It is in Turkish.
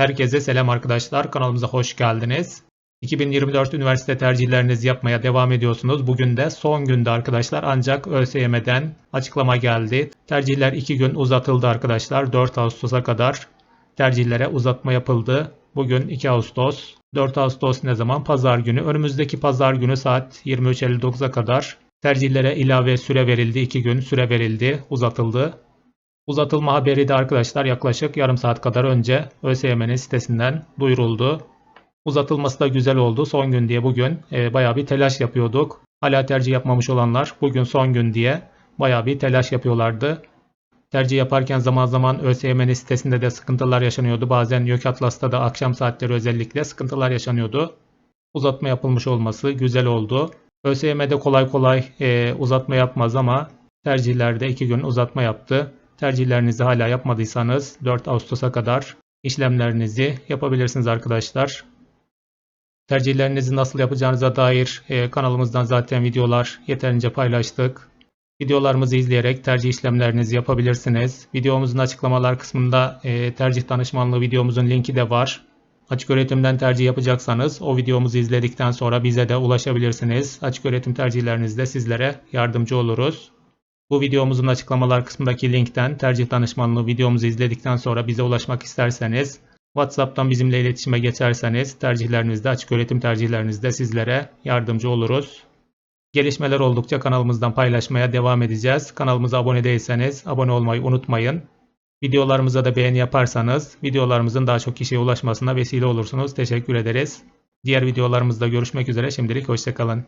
Herkese selam arkadaşlar. Kanalımıza hoş geldiniz. 2024 üniversite tercihlerinizi yapmaya devam ediyorsunuz. Bugün de son günde arkadaşlar ancak ÖSYM'den açıklama geldi. Tercihler 2 gün uzatıldı arkadaşlar. 4 Ağustos'a kadar tercihlere uzatma yapıldı. Bugün 2 Ağustos. 4 Ağustos ne zaman? Pazar günü. Önümüzdeki pazar günü saat 23.59'a kadar tercihlere ilave süre verildi. 2 gün süre verildi, uzatıldı. Uzatılma haberi de arkadaşlar yaklaşık yarım saat kadar önce ÖSYM'nin sitesinden duyuruldu. Uzatılması da güzel oldu. Son gün diye bugün e, bayağı bir telaş yapıyorduk. Hala tercih yapmamış olanlar bugün son gün diye bayağı bir telaş yapıyorlardı. Tercih yaparken zaman zaman ÖSYM'nin sitesinde de sıkıntılar yaşanıyordu. Bazen YÖK Atlas'ta da akşam saatleri özellikle sıkıntılar yaşanıyordu. Uzatma yapılmış olması güzel oldu. ÖSYM'de kolay kolay e, uzatma yapmaz ama tercihlerde 2 gün uzatma yaptı. Tercihlerinizi hala yapmadıysanız 4 Ağustos'a kadar işlemlerinizi yapabilirsiniz arkadaşlar. Tercihlerinizi nasıl yapacağınıza dair e, kanalımızdan zaten videolar yeterince paylaştık. Videolarımızı izleyerek tercih işlemlerinizi yapabilirsiniz. Videomuzun açıklamalar kısmında e, tercih danışmanlığı videomuzun linki de var. Açık öğretimden tercih yapacaksanız o videomuzu izledikten sonra bize de ulaşabilirsiniz. Açık öğretim tercihlerinizde sizlere yardımcı oluruz. Bu videomuzun açıklamalar kısmındaki linkten tercih danışmanlığı videomuzu izledikten sonra bize ulaşmak isterseniz WhatsApp'tan bizimle iletişime geçerseniz tercihlerinizde, açık öğretim tercihlerinizde sizlere yardımcı oluruz. Gelişmeler oldukça kanalımızdan paylaşmaya devam edeceğiz. Kanalımıza abone değilseniz abone olmayı unutmayın. Videolarımıza da beğeni yaparsanız videolarımızın daha çok kişiye ulaşmasına vesile olursunuz. Teşekkür ederiz. Diğer videolarımızda görüşmek üzere. Şimdilik hoşçakalın.